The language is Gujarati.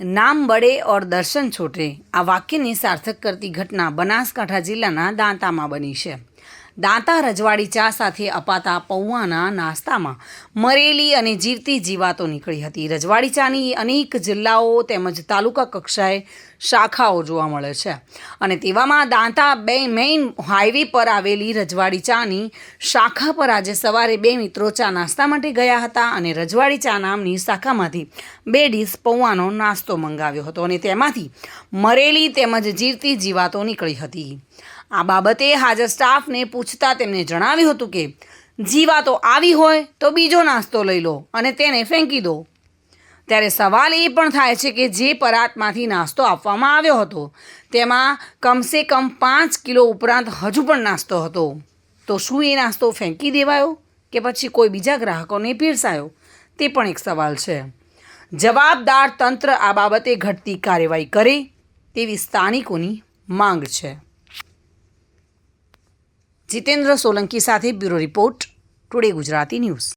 નામ બળે ઓર દર્શન છોટે. આ વાક્યને સાર્થક કરતી ઘટના બનાસકાંઠા જિલ્લાના દાંતામાં બની છે. દાંતા રજવાડી ચા સાથે અપાતા પૌવાના નાસ્તામાં મરેલી અને જીવતી જીવાતો નીકળી હતી. રજવાડી ચાની અનેક જિલ્લાઓ તેમજ તાલુકા કક્ષાએ શાખાઓ જોવા મળે છે. અને તેવામાં દાંતા બે મેઇન હાઈવે પર આવેલી રજવાડી ચાની શાખા પર આજે સવારે બે મિત્રો ચા નાસ્તા માટે ગયા હતા અને રજવાડી ચા નામની શાખામાંથી બે ડીશ પૌવાનો નાસ્તો મંગાવ્યો હતો અને તેમાંથી મરેલી તેમજ જીવતી જીવાતો નીકળી હતી. આ બાબતે હાજર સ્ટાફને પૂછતા તેમને જણાવ્યું હતું કે, જીવાતો આવી હોય તો બીજો નાસ્તો લઈ લો અને તેને ફેંકી દો. ત્યારે સવાલ એ પણ થાય છે કે જે પરાતમાંથી નાસ્તો આપવામાં આવ્યો હતો, તેમાં કમસે કમ પાંચ કિલો ઉપરાંત હજુ પણ નાસ્તો હતો. તો શું એ નાસ્તો ફેંકી દેવાયો કે પછી કોઈ બીજા ગ્રાહકોને પીરસાયો? તે પણ એક સવાલ છે. જવાબદાર તંત્ર આ બાબતે ઘટતી કાર્યવાહી કરે તેવી સ્થાનિકોની માંગ છે. જીતેન્દ્ર સોલંકી સાથે bureau report, today Gujarati news.